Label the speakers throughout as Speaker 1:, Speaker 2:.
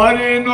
Speaker 1: મરી નો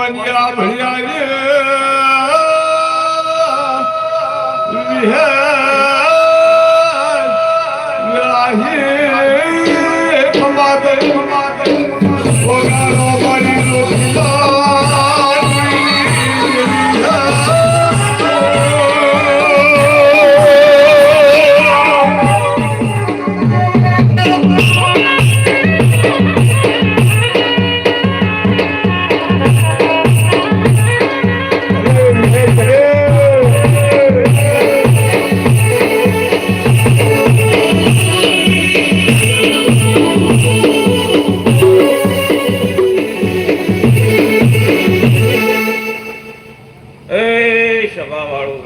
Speaker 2: એ સભા વાળું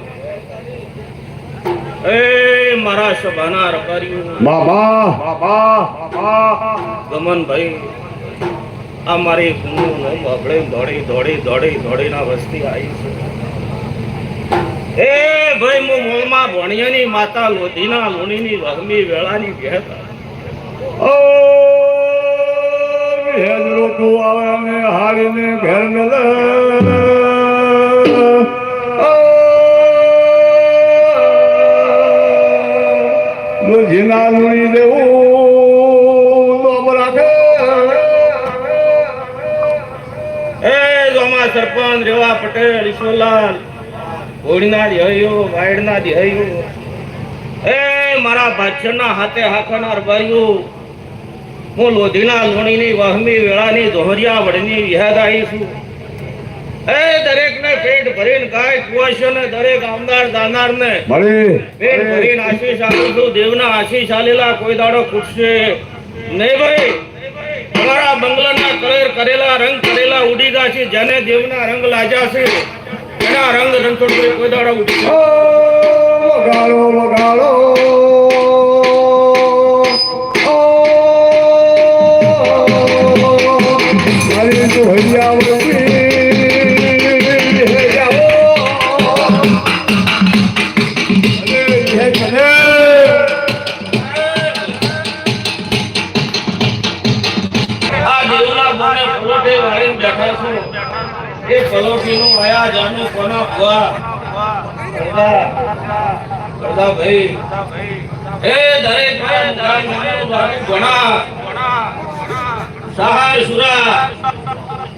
Speaker 2: એ મારા સભાના રકાર્યું
Speaker 1: બાબા. બાબા. બાબા
Speaker 2: ગમનભાઈ આ મારી ગુનું નો બબડે દોડી દોડી દોડી દોડીના વસ્તી આવી છે. એ ભાઈ હું મૂળમાં ભણિયાની માતા લોધીના લુણીની વહમી વેળાની કહેતા
Speaker 1: ઓ હેજ રોટું આવે અને હાડીને ઘેર મેલે. લુણી દેવું
Speaker 2: એ સરપંચ રેવા પટેલ, ઈશ્વરલાલ, ઘોડીના દિહૈયો, વાયડના દિહૈયો. એ મારા ભાચરના હાથે હાથનાર ભાઈઓ હું લોધીના લોણીની વહમી વેળાની દોહરિયા વડની વિહાદાઈ છું. એ દરેકને પેટ ભરીને ગાય કુવાશો ને દરેક આમદાર દાનારને
Speaker 1: મળી.
Speaker 2: પેટ ભરીને આશીષ આપું છું. દેવના આશીષ આલેલા કોઈ દાડો ખૂટશે નહીં ભાઈ. તમારા બંગલાના કલર કરેલા રંગ કરેલા ઉડી ગયા છે. જેને દેવના રંગ લાજા છે એના રંગ રંગોળ કોઈ દાડો ઉડી
Speaker 1: ઓ વગાડો વગાડો. ઓ
Speaker 2: પલોઠે વાળીને બેઠા છું. એ પલોઠીનું આયા જાનું કોનો ખવા ભાઈ એ દરેક ગણા સહાય સુરા.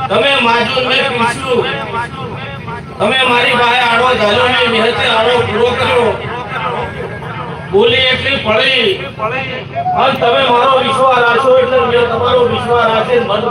Speaker 2: તમે માજુર મેં પીછું. તમે મારી પાસે આડો ધાલો ને મેહતે આડો પૂરો કર્યો. બોલી એટલી પડી અને તમે મારો વિશ્વાસ રાખશો એટલે મેં તમારો વિશ્વાસ રાખીને મન